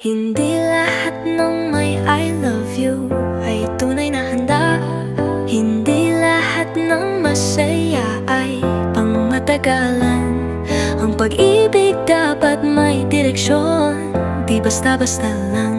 Hindi lahat ng may I love you ay tunay na handa. Hindi lahat ng masaya ay pangmatagalan. Ang pag-ibig dapat may direksyon. Di basta-basta lang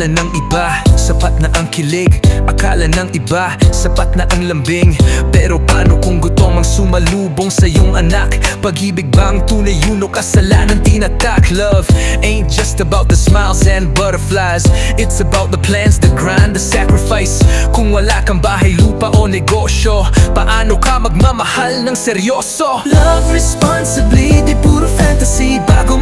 Akala ng iba, sapat na ang kilig Akala ng iba, sapat na ang lambing Pero paano kung gutom ang sumalubong sa iyong anak? Pag-ibig ba ang tunay yun o kasalanan tinatak? Love ain't just about the smiles and butterflies It's about the plans, the grind, the sacrifice Kung wala kang bahay, lupa o negosyo Paano ka magmamahal ng seryoso? Love responsibly, di puro fantasy Bago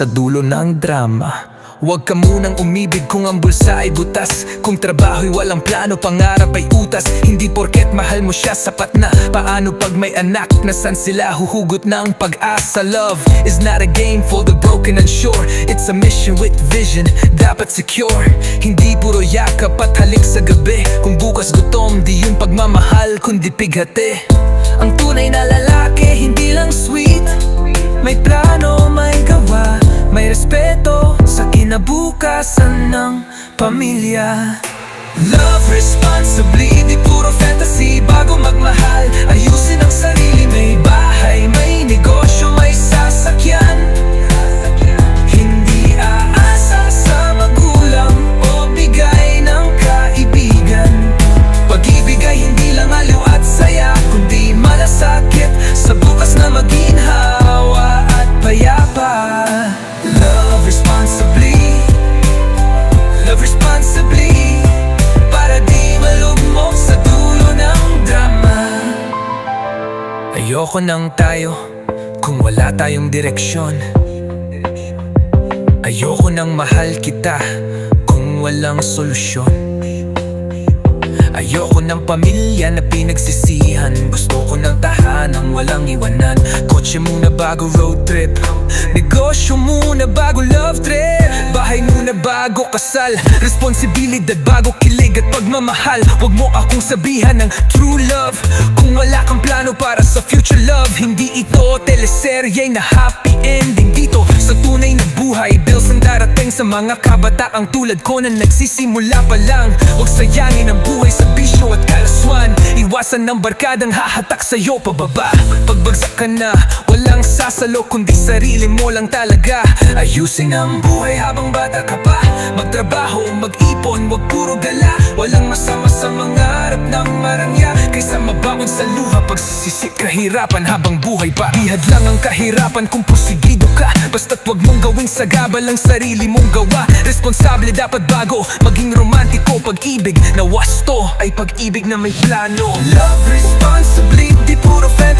sa dulo ng drama. Huwag ka munang umibig kung ang bulsa ay butas. Kung trabaho'y walang plano, pangarap ay utas. Hindi porket mahal mo siya, sapat na. Paano pag may anak, nasan sila? Huhugot ng pag-asa. Love is not a game for the broken and sure. It's a mission with vision, dapat secure. Hindi puro yakap at halik sa gabi. Kung bukas gutom, di yung pagmamahal kundi pighati. Ang tunay na lalaki, hindi lang sweet. May plano, respeto sa kinabukasan ng pamilya. Love responsibly, di puro fantasy Bago magmahal, ayusin ang Ayoko nang tayo Kung wala tayong direksyon. Ayoko nang mahal kita Kung walang solusyon. Ayoko ng pamilya na pinagsisihan. Gusto ko ng tahanang walang iwanan Kotse muna bago road trip. Negosyo muna bago love trip. Bahay muna bago kasal. Responsibilidad bago kilig at pagmamahal. Huwag mo akong sabihan ng true love. Kung wala kang plano para sa future love Hindi ito teleserye na happy ending sa mga kabataang tulad ko Na nagsisimula pa lang. Huwag sayangin ang buhay sa bisyo at kalaswan. Iwasan ng barkadang hahatak sa'yo pababa. Pagbagsak ka na, walang sasalo Kundi sarili mo lang talaga. Ayusin ang buhay habang bata ka pa. Magtrabaho, mag-ipon, wag puro gala Walang masama sa mangarap ng marangya. Kaysa mabangon sa luha Pagsisisip kahirapan habang buhay pa. Ihad lang ang kahirapan kung pusigido ka. Basta't wag mong gawing sagabal ang sarili mong gawa. Responsable dapat bago Maging romantiko. Pag-ibig na wasto Ay pag-ibig na may plano. Love responsibly, di puro fantasy